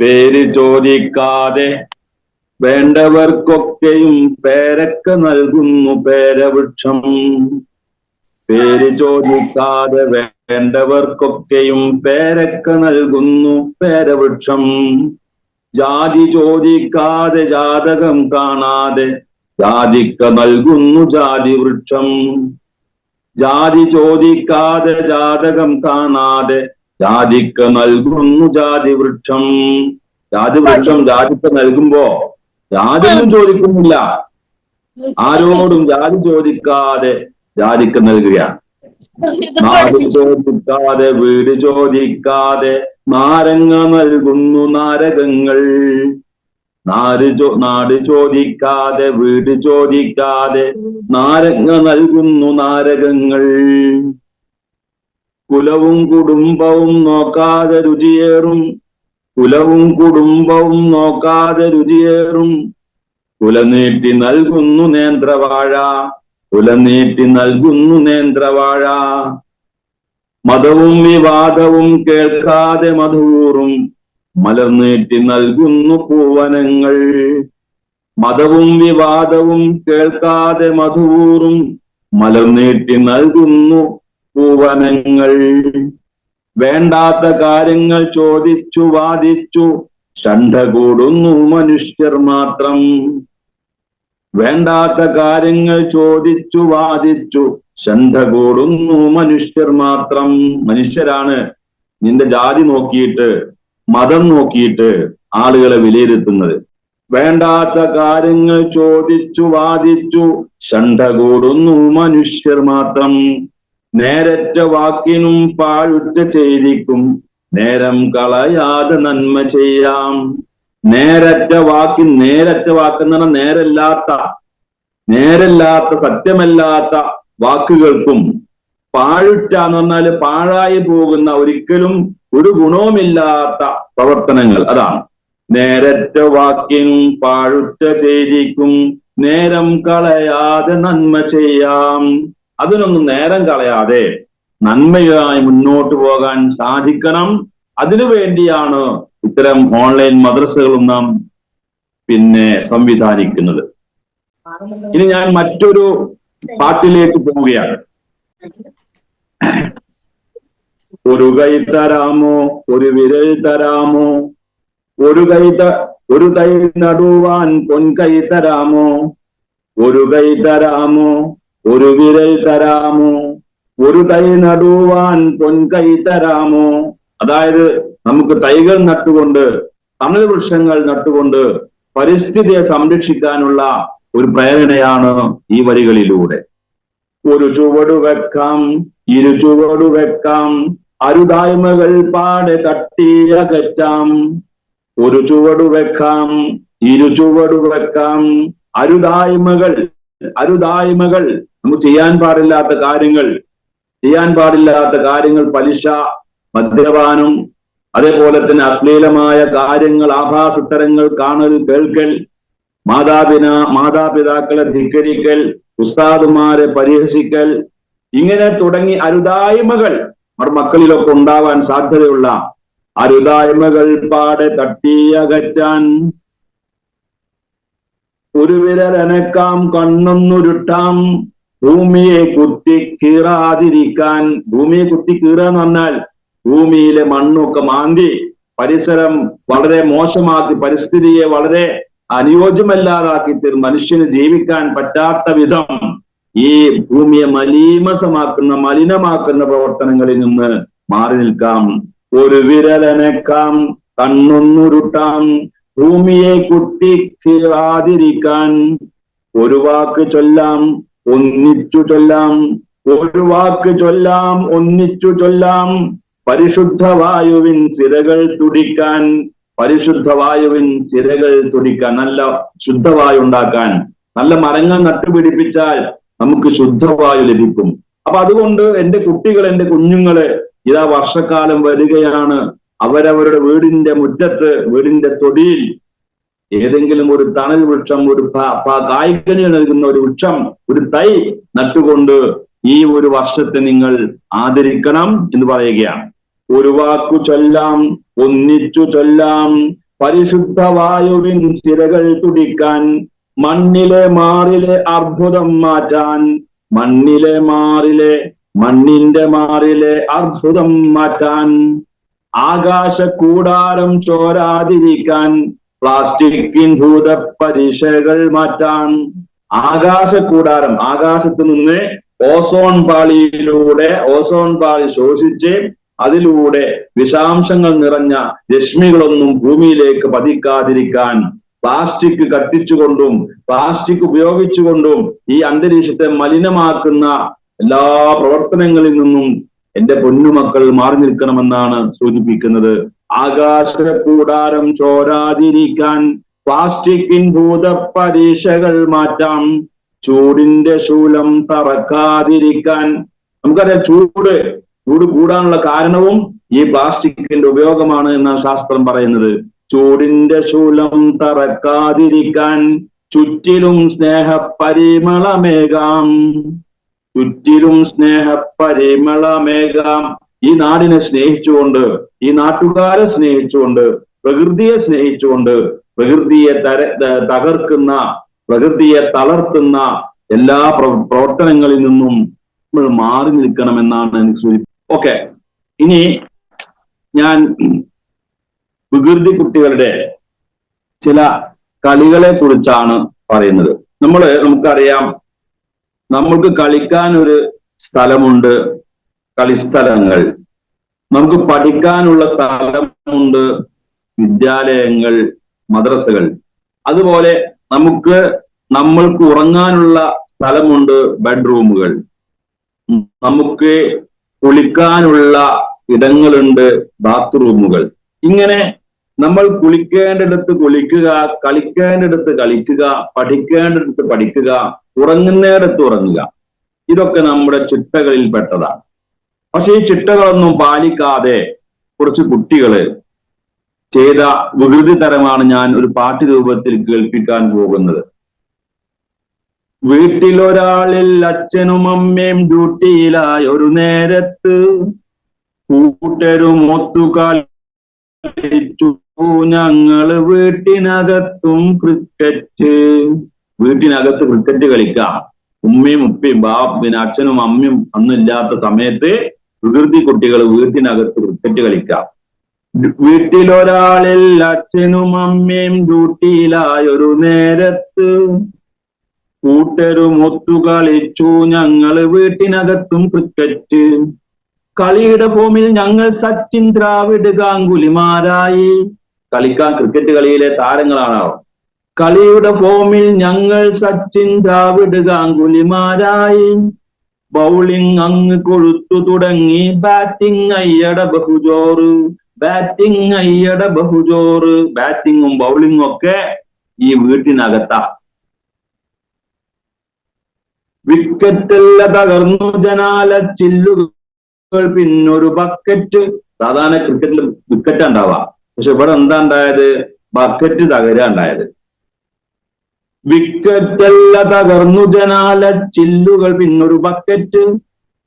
പേര് ചോദിക്കാതെ വേണ്ടവർക്കൊക്കെയും പേരൊക്കെ നൽകുന്നു പേരവൃക്ഷം. പേര് ചോദിക്കാതെ വേണ്ടവർക്കൊക്കെയും പേരൊക്കെ നൽകുന്നു പേരവൃക്ഷം. ജാതി ചോദിക്കാതെ ജാതകം കാണാതെ ജാതിക്ക നൽകുന്നു ജാതി വൃക്ഷം. ജാതി ചോദിക്കാതെ ജാതകം കാണാതെ ജാതിക്ക നൽകുന്നു ജാതി വൃക്ഷം. ജാതി വൃക്ഷം ജാതിക്ക നൽകുമ്പോ ജാതിയൊന്നും ചോദിക്കുന്നില്ല. ആരോടും ജാതി ചോദിക്കാതെ ജാതിക്ക് നൽകുകയാണ്. നാട് ചോദിക്കാതെ വീട് ചോദിക്കാതെ നാരങ്ങ നൽകുന്നു നാരകങ്ങൾ. നാട് ചോ നാട് ചോദിക്കാതെ വീട് ചോദിക്കാതെ നാരങ്ങ നൽകുന്നു നാരകങ്ങൾ. കുലവും കുടുംബവും നോക്കാതെ രുചിയേറും. കുലവും കുടുംബവും നോക്കാതെ രുചിയേറും. കുലനീട്ടി നൽകുന്നു നേന്ത്രവാഴ. കുലനീട്ടി നൽകുന്നു നേന്ത്രവാഴ. മതവും വിവാദവും കേൾക്കാതെ മധൂറും മലർനീട്ടി നൽകുന്നു പൂവനങ്ങൾ. മതവും വിവാദവും കേൾക്കാതെ മധൂറും മലർനീട്ടി നൽകുന്നു പൂവനങ്ങൾ വേണ്ടാത്ത കാര്യങ്ങൾ ചോദിച്ചു വാദിച്ചു. ഷണ്ട കൂടുന്നു മനുഷ്യർ മാത്രം. വേണ്ടാത്ത കാര്യങ്ങൾ ചോദിച്ചു വാദിച്ചു. ഷണ്ട കൂടുന്നു മനുഷ്യർ മാത്രം. മനുഷ്യരാണ് നിന്റെ ജാതി നോക്കിയിട്ട് മതം നോക്കിയിട്ട് ആളുകളെ വിലയിരുത്തുന്നത്. വേണ്ടാത്ത കാര്യങ്ങൾ ചോദിച്ചു വാദിച്ചു. ഷണ്ട കൂടുന്നു മനുഷ്യർ മാത്രം. നേരറ്റ വാക്കിനും പാഴുറ്റ ചെയ്തിക്കും. നേരം കളയാതെ നന്മ ചെയ്യാം. നേരറ്റ വാക്കി നേരറ്റ വാക്കെന്ന് പറഞ്ഞാൽ നേരല്ലാത്ത നേരല്ലാത്ത സത്യമല്ലാത്ത വാക്കുകൾക്കും പാഴുറ്റ എന്ന് പറഞ്ഞാൽ പാഴായി പോകുന്ന ഒരിക്കലും ഒരു ഗുണവുമില്ലാത്ത പ്രവർത്തനങ്ങൾ. അതാണ്. നേരറ്റ വാക്കിനും പാഴുറ്റ ചെയ്തിക്കും. നേരം കളയാതെ നന്മ ചെയ്യാം. അതിനൊന്നും നേരം കളയാതെ നന്മയായി മുന്നോട്ട് പോകാൻ സാധിക്കണം. അതിനു വേണ്ടിയാണ് ഇത്തരം ഓൺലൈൻ മദ്രസകളും നാം പിന്നെ സംവിധാനിക്കുന്നത്. ഇനി ഞാൻ മറ്റൊരു പാട്ടിലേക്ക് പോവുകയാണ്. ഒരു കൈ തരാമോ? ഒരു വിരൽ തരാമോ? ഒരു കൈ ഒരു കൈ നടുവാൻ പൊൻകൈ തരാമോ? ഒരു കൈ തരാമോ? ഒരു വിരൽ തരാമോ? ഒരു തൈ നടുവാൻ പൊൻകൈ തരാമോ? അതായത് നമുക്ക് തൈകൾ നട്ടുകൊണ്ട് തമിഴ് വൃക്ഷങ്ങൾ നട്ടുകൊണ്ട് പരിസ്ഥിതിയെ സംരക്ഷിക്കാനുള്ള ഒരു പ്രേരണയാണ് ഈ വരികളിലൂടെ. ഒരു ചുവടു വെക്കാം ഇരു ചുവടു വെക്കാം അരുതായ്മകൾ പാടെ തട്ടിയകറ്റാം ഒരു ചുവടു വെക്കാം ഇരു ചുവടു വെക്കാം അരുതായ്മകൾ അരുതായ്മകൾ നമുക്ക് ചെയ്യാൻ പാടില്ലാത്ത കാര്യങ്ങൾ ചെയ്യാൻ പാടില്ലാത്ത കാര്യങ്ങൾ പലിശ മദ്യപാനം അതേപോലെ തന്നെ അശ്ലീലമായ കാര്യങ്ങൾ ആഭാസുത്തരങ്ങൾ കാണൽ കേൾക്കൽ മാതാപിതാ മാതാപിതാക്കളെ ധിക്കരിക്കൽ ഉസ്താദുമാരെ പരിഹസിക്കൽ ഇങ്ങനെ തുടങ്ങി അരുതായ്മകൾ നമ്മുടെ മക്കളിലൊക്കെ ഉണ്ടാവാൻ സാധ്യതയുള്ള അരുതായ്മകൾ പാടെ തട്ടിയകറ്റാൻ ഒരു വിരലനക്കാം കണ്ണൊന്നുരുട്ടാം ഭൂമിയെ കുത്തി കീറാതിരിക്കാൻ ഭൂമിയെ കുത്തി കീറുക എന്ന് പറഞ്ഞാൽ ഭൂമിയിലെ മണ്ണൊക്കെ മാന്തി പരിസരം വളരെ മോശമാക്കി പരിസ്ഥിതിയെ വളരെ അനുയോജ്യമല്ലാതാക്കി തീർന്ന് മനുഷ്യന് ജീവിക്കാൻ പറ്റാത്ത വിധം ഈ ഭൂമിയെ മലീമസമാക്കുന്ന മലിനമാക്കുന്ന പ്രവർത്തനങ്ങളിൽ നിന്ന് മാറി നിൽക്കാം. ഒരു വിരലനക്കാം കണ്ണൊന്നുരുട്ടാം. ഭൂമിയെ കുത്തി കീറാതിരിക്കാൻ ഒരു വാക്ക് ചൊല്ലാം. ഒന്നിച്ചു ചൊല്ലാം ഒരു വാക്ക് ചൊല്ലാം ഒന്നിച്ചു ചൊല്ലാം പരിശുദ്ധ വായുവിൻ സിരകൾ തുടിക്കാൻ പരിശുദ്ധ വായുവിൻ സിരകൾ തുടിക്കാൻ നല്ല ശുദ്ധവായു ഉണ്ടാക്കാൻ നല്ല മരങ്ങൾ നട്ടുപിടിപ്പിച്ചാൽ നമുക്ക് ശുദ്ധവായു ലഭിക്കും. അപ്പൊ അതുകൊണ്ട് എന്റെ കുട്ടികൾ എന്റെ കുഞ്ഞുങ്ങൾ ഇതാ വർഷക്കാലം വരികയാണ്. അവരവരുടെ വീടിന്റെ മുറ്റത്ത് വീടിന്റെ തൊടിയിൽ ഏതെങ്കിലും ഒരു തണൽ വൃക്ഷം ഒരു കായ്കനി നൽകുന്ന ഒരു വൃക്ഷം ഒരു തൈ നട്ടുകൊണ്ട് ഈ ഒരു വർഷത്തെ നിങ്ങൾ ആദരിക്കണം എന്ന് പറയുകയാണ്. ഒരു വാക്കു ചൊല്ലാം ഒന്നിച്ചു ചൊല്ലാം പരിശുദ്ധ വായുവിൻ സിരകൾ തുടിക്കാൻ മണ്ണിലെ മാറിലെ അർബുദം മാറ്റാൻ മണ്ണിലെ മാറിലെ മണ്ണിന്റെ മാറിലെ അർബുദം മാറ്റാൻ ആകാശ കൂടാരം ചോരാതിരിക്കാൻ പ്ലാസ്റ്റിക്കിൻ ഭൂത പരീക്ഷകൾ മാറ്റാൻ ആകാശ കൂടാരം ആകാശത്ത് നിന്ന് ഓസോൺ പാളിയിലൂടെ ഓസോൺ പാളി ശോഷിച്ച് അതിലൂടെ വിഷാംശങ്ങൾ നിറഞ്ഞ രശ്മികളൊന്നും ഭൂമിയിലേക്ക് പതിക്കാതിരിക്കാൻ പ്ലാസ്റ്റിക് കത്തിച്ചുകൊണ്ടും പ്ലാസ്റ്റിക് ഉപയോഗിച്ചുകൊണ്ടും ഈ അന്തരീക്ഷത്തെ മലിനമാക്കുന്ന എല്ലാ പ്രവർത്തനങ്ങളിൽ നിന്നും എന്റെ പൊന്നുമക്കൾ മാറി നിൽക്കണമെന്നാണ് സൂചിപ്പിക്കുന്നത്. ആകാശ കൂടാരം ചോരാതിരിക്കാൻ പ്ലാസ്റ്റിക്കിൻ ഭൂത പരീക്ഷകൾ മാറ്റാം. ചൂടിന്റെ ശൂലം തറക്കാതിരിക്കാൻ. നമുക്കറിയാം ചൂട് ചൂട് കൂടാനുള്ള കാരണവും ഈ പ്ലാസ്റ്റിക്കിന്റെ ഉപയോഗമാണ് എന്നാണ് ശാസ്ത്രം പറയുന്നത്. ചൂടിന്റെ ശൂലം തറക്കാതിരിക്കാൻ ചുറ്റിലും സ്നേഹ പരിമളമേകാം ചുറ്റിലും സ്നേഹ പരിമളമേകാം ഈ നാടിനെ സ്നേഹിച്ചുകൊണ്ട് ഈ നാട്ടുകാരെ സ്നേഹിച്ചുകൊണ്ട് പ്രകൃതിയെ സ്നേഹിച്ചുകൊണ്ട് പ്രകൃതിയെ തര തകർക്കുന്ന പ്രകൃതിയെ തളർത്തുന്ന എല്ലാ പ്രവർത്തനങ്ങളിൽ നിന്നും നമ്മൾ മാറി നിൽക്കണമെന്നാണ് എനിക്ക് സൂചി ഓക്കെ. ഇനി ഞാൻ വികൃതി കുട്ടികളുടെ ചില കളികളെ കുറിച്ചാണ് പറയുന്നത്. നമ്മൾ നമുക്കറിയാം നമ്മൾക്ക് കളിക്കാൻ ഒരു സ്ഥലമുണ്ട്. കളിസ്ഥലങ്ങൾ. നമുക്ക് പഠിക്കാനുള്ള സ്ഥലമുണ്ട് വിദ്യാലയങ്ങൾ മദ്രസകൾ. അതുപോലെ നമുക്ക് നമ്മൾക്ക് ഉറങ്ങാനുള്ള സ്ഥലമുണ്ട് ബെഡ്റൂമുകൾ. നമുക്ക് കുളിക്കാനുള്ള ഇടങ്ങളുണ്ട് ബാത്റൂമുകൾ. ഇങ്ങനെ നമ്മൾ കുളിക്കേണ്ടിടത്ത് കുളിക്കുക കളിക്കേണ്ടിടത്ത് കളിക്കുക പഠിക്കേണ്ടിടത്ത് പഠിക്കുക ഉറങ്ങുന്നിടത്ത് ഉറങ്ങുക. ഇതൊക്കെ നമ്മുടെ ചിട്ടകളിൽ പെട്ടതാണ് പക്ഷെ ഈ ചിട്ടകളൊന്നും പാലിക്കാതെ കുറച്ച് കുട്ടികൾ ചെയ്ത വികൃതി തരമാണ് ഞാൻ ഒരു പാട്ട് രൂപത്തിൽ കേൾപ്പിക്കാൻ പോകുന്നത്. വീട്ടിലൊരാളിൽ അച്ഛനും അമ്മയും ഡ്യൂട്ടിയിലായ ഒരു നേരത്ത് കൂട്ടരും ഒത്തുകാലിച്ചു ഞങ്ങൾ വീട്ടിനകത്തും ക്രിക്കറ്റ്. വീട്ടിനകത്ത് ക്രിക്കറ്റ് കളിക്കാം. ഉമ്മയും ഉപ്പയും ബാ പിന്നെ അച്ഛനും അമ്മയും അന്നില്ലാത്ത സമയത്ത് വികൃതി കുട്ടികൾ വീട്ടിനകത്ത് ക്രിക്കറ്റ് കളിക്കാം. വീട്ടിലൊരാളിൽ അച്ഛനും അമ്മയും ഡ്യൂട്ടിയിലായൊരു നേരത്ത് കൂട്ടരും ഒത്തു കളിച്ചു ഞങ്ങൾ വീട്ടിനകത്തും ക്രിക്കറ്റ് കളിയുടെ ഭൂമിയിൽ ഞങ്ങൾ സച്ചിൻ ദ്രാവിഡ് ഗാംഗുലിമാരായി. കളിക്കാൻ ക്രിക്കറ്റ് കളിയിലെ താരങ്ങളാണ് കളിയുടെ ഫോമിൽ ഞങ്ങൾ സച്ചിൻ ദ്രാവിഡ് ഗാംഗുലിമാരായി. ബൗളിംഗ് അങ്ങ് കൊഴുത്തു തുടങ്ങി. ബാറ്റിംഗ് അയ്യട ബഹുജോറ്. ബാറ്റിംഗ് അയ്യട ബഹുജോറ്. ബാറ്റിങ്ങും ബൗളിങ്ങും ഒക്കെ ഈ വീട്ടിനകത്താ. വിക്കറ്റല്ല തകർന്നു. ജനാല ചില്ലുകൾ പിന്നൊരു ബക്കറ്റ് സാധാരണ ക്രിക്കറ്റിൽ വിക്കറ്റ് ഉണ്ടാവാം പക്ഷെ ഇവിടെ എന്താ ഉണ്ടായത്? ബക്കറ്റ് തകരാ ഉണ്ടായത്. വിക്കറ്റല്ല തകർന്നു. ജനാല ചില്ലുകൾ പിന്നൊരു ബക്കറ്റ്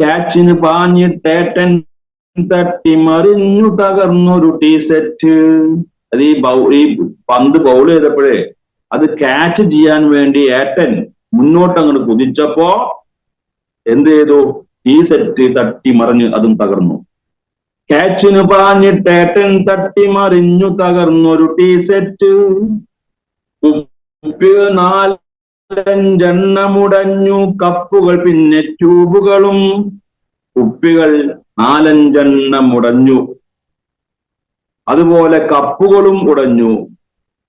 ക്യാച്ചിന് പാഞ്ഞിട്ടേട്ടൻ തട്ടി മറിഞ്ഞു തകർന്നൊരു ടീസെറ്റ് അത് ഈ ബൗ ഈ പന്ത് ബൗൾ ചെയ്തപ്പോഴേ അത് ക്യാച്ച് ചെയ്യാൻ വേണ്ടി ഏട്ടൻ മുന്നോട്ട് അങ്ങോട്ട് കുതിച്ചപ്പോ എന്ത് ചെയ്തു? ടീ സെറ്റ് തട്ടി മറിഞ്ഞ് അതും തകർന്നു. ക്യാച്ചിന് പാഞ്ഞ് ഏട്ടൻ തട്ടി മറിഞ്ഞു തകർന്നൊരു ടീ സെറ്റ് നാലഞ്ചെണ്ണമുടഞ്ഞു കപ്പുകൾ പിന്നെ ട്യൂബുകളും. കുപ്പികൾ നാലഞ്ചെണ്ണം ഉടഞ്ഞു അതുപോലെ കപ്പുകളും ഉടഞ്ഞു.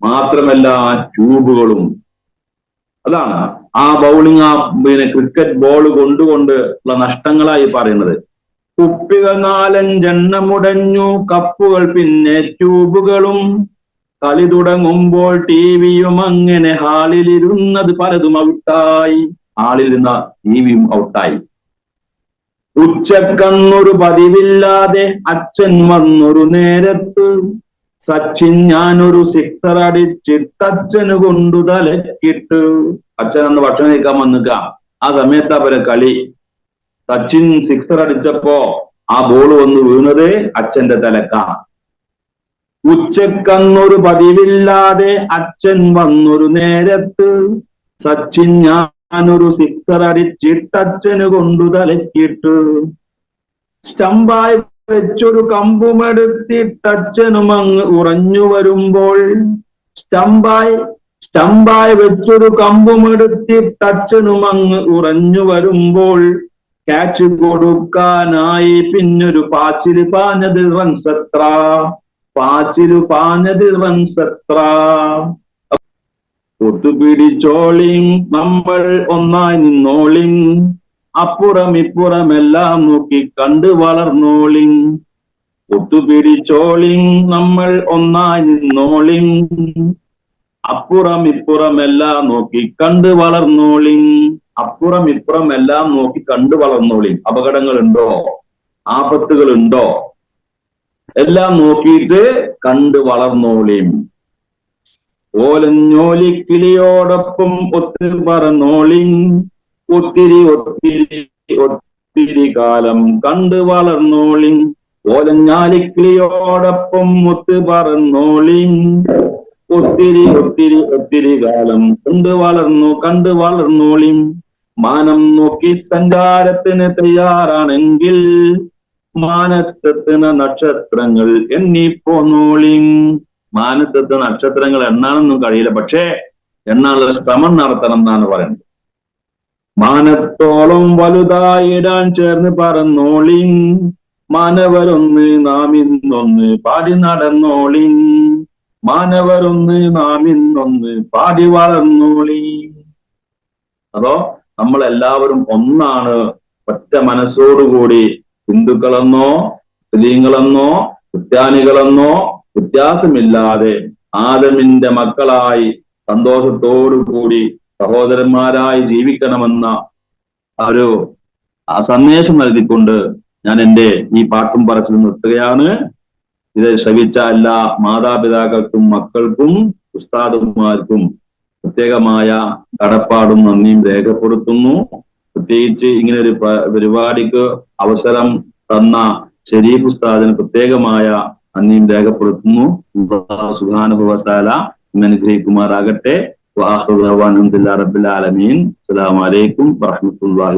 മാത്രമല്ല ട്യൂബുകളും. അതാണ് ആ ബൗളിംഗ് ആ പിന്നെ ക്രിക്കറ്റ് ബോൾ കൊണ്ടുകൊണ്ട് ഉള്ള നഷ്ടങ്ങളായി പറയുന്നത്. കുപ്പികൾ നാലഞ്ചെണ്ണം ഉടഞ്ഞു കപ്പുകൾ പിന്നെ ട്യൂബുകളും. കളി തുടങ്ങുമ്പോൾ ടി വിയും അങ്ങനെ ഹാളിലിരുന്നത് പലതും ഔട്ടായി. ഹാളിലിരുന്ന ടി വിയും ഔട്ടായി. ഉച്ചക്കന്നൊരു പതിവില്ലാതെ അച്ഛൻ വന്നൊരു നേരത്ത് സച്ചിൻ ഞാനൊരു സിക്സർ അടിച്ചിട്ട് അച്ഛന് കൊണ്ടു തലക്കിട്ട്. അച്ഛൻ അന്ന് ഭക്ഷണം കഴിക്കാൻ വന്നിക്ക. ആ സമയത്ത് അവരെ കളി. സച്ചിൻ സിക്സർ അടിച്ചപ്പോ ആ ബോൾ വന്ന് വീണത് അച്ഛന്റെ തലക്കാണ്. ഉച്ചക്കന്നൊരു പതിവില്ലാതെ അച്ഛൻ വന്നൊരു നേരത്ത് സച്ചിൻ ഞാനൊരു സിക്സർ അടിച്ചിട്ടച്ഛന് കൊണ്ടു തലക്കിട്ട്. സ്റ്റമ്പായി വെച്ചൊരു കമ്പുമെടുത്തിട്ടച്ഛനും അങ്ങ് ഉറഞ്ഞു വരുമ്പോൾ സ്റ്റംബായി സ്റ്റംബായി വെച്ചൊരു കമ്പുമെടുത്തിട്ടച്ഛനും അങ്ങ് ഉറഞ്ഞു വരുമ്പോൾ ക്യാച്ച് കൊടുക്കാനായി പിന്നൊരു പാച്ചിരി പാഞ്ഞത് റൺസത്ര. ഒത്തുപിടിച്ചോളിം നമ്മൾ ഒന്നായി നിന്നോളിം അപ്പുറം ഇപ്പുറമെല്ലാം നോക്കി കണ്ടു വളർന്നോളിം ഒത്തുപിടിച്ചോളിം നമ്മൾ ഒന്നായി നിന്നോളിം അപ്പുറം ഇപ്പുറം എല്ലാം നോക്കി കണ്ടു വളർന്നോളിം അപ്പുറം ഇപ്പുറം എല്ലാം നോക്കി കണ്ടു വളർന്നോളിം അപകടങ്ങളുണ്ടോ? ആപത്തുകളുണ്ടോ? എല്ലാം നോക്കിയിട്ട് കണ്ടു ഓലഞ്ഞോലി കിളിയോടൊപ്പം ഒത്തു പറന്നോളിൻ ഒത്തിരി ഒത്തിരി ഒത്തിരി കാലം കണ്ടു വളർന്നോളിൻ ഓലഞ്ഞാലിക്കിളിയോടൊപ്പം ഒത്തു പറന്നോളിൻ ഒത്തിരി ഒത്തിരി ഒത്തിരി കാലം കണ്ടു വളർന്നു കണ്ടു വളർന്നോളിൻ മാനം നോക്കി സഞ്ചാരത്തിന് തയ്യാറാണെങ്കിൽ മാനത്തെത്തുന്ന നക്ഷത്രങ്ങൾ എന്നീ പോന്നോളിൻ മാനത്തെത്ത നക്ഷത്രങ്ങൾ എന്നാണെന്നും കഴിയില്ല. പക്ഷേ എന്നാണ് ശ്രമം നടത്തണം എന്നാണ് പറയുന്നത്. മാനത്തോളം വലുതായിടാൻ ചേർന്ന് പറന്നോളിൻ മാനവരൊന്ന് നാം ഇന്നൊന്ന് പാടി നടന്നോളിൻ മാനവരൊന്ന് നാം ഇന്നൊന്ന് പാടി വളർന്നോളി അതോ നമ്മളെല്ലാവരും ഒന്നാണ് ഒറ്റ മനസ്സോടുകൂടി ഹിന്ദുക്കളെന്നോ മുസ്ലിങ്ങളെന്നോ ക്രിസ്ത്യാനികളെന്നോ വ്യത്യാസമില്ലാതെ ആദമിന്റെ മക്കളായി സന്തോഷത്തോടുകൂടി സഹോദരന്മാരായി ജീവിക്കണമെന്ന ഒരു സന്ദേശം നൽകിക്കൊണ്ട് ഞാൻ എന്റെ ഈ പാട്ടും പറച്ചിൽ നിർത്തുകയാണ്. ഇത് ശ്രവിച്ച എല്ലാ മാതാപിതാക്കൾക്കും മക്കൾക്കും ഉസ്താദുമാർക്കും പ്രത്യേകമായ കടപ്പാടും നന്ദിയും രേഖപ്പെടുത്തുന്നു. പ്രത്യേകിച്ച് ഇങ്ങനെ ഒരു പരിപാടിക്ക് അവസരം തന്ന ഷെരീഫ് ഉസ്താദിന് പ്രത്യേകമായ നന്ദിയും രേഖപ്പെടുത്തുന്നു. സുഖാനുഭവത്താല അനുഗ്രഹിക്കുമാറാകട്ടെ. വാഹുദാൻ റബ്ബിൽ ആലമീൻ. അസ്സലാമു അലൈക്കും വറഹ്മത്തുള്ളാഹി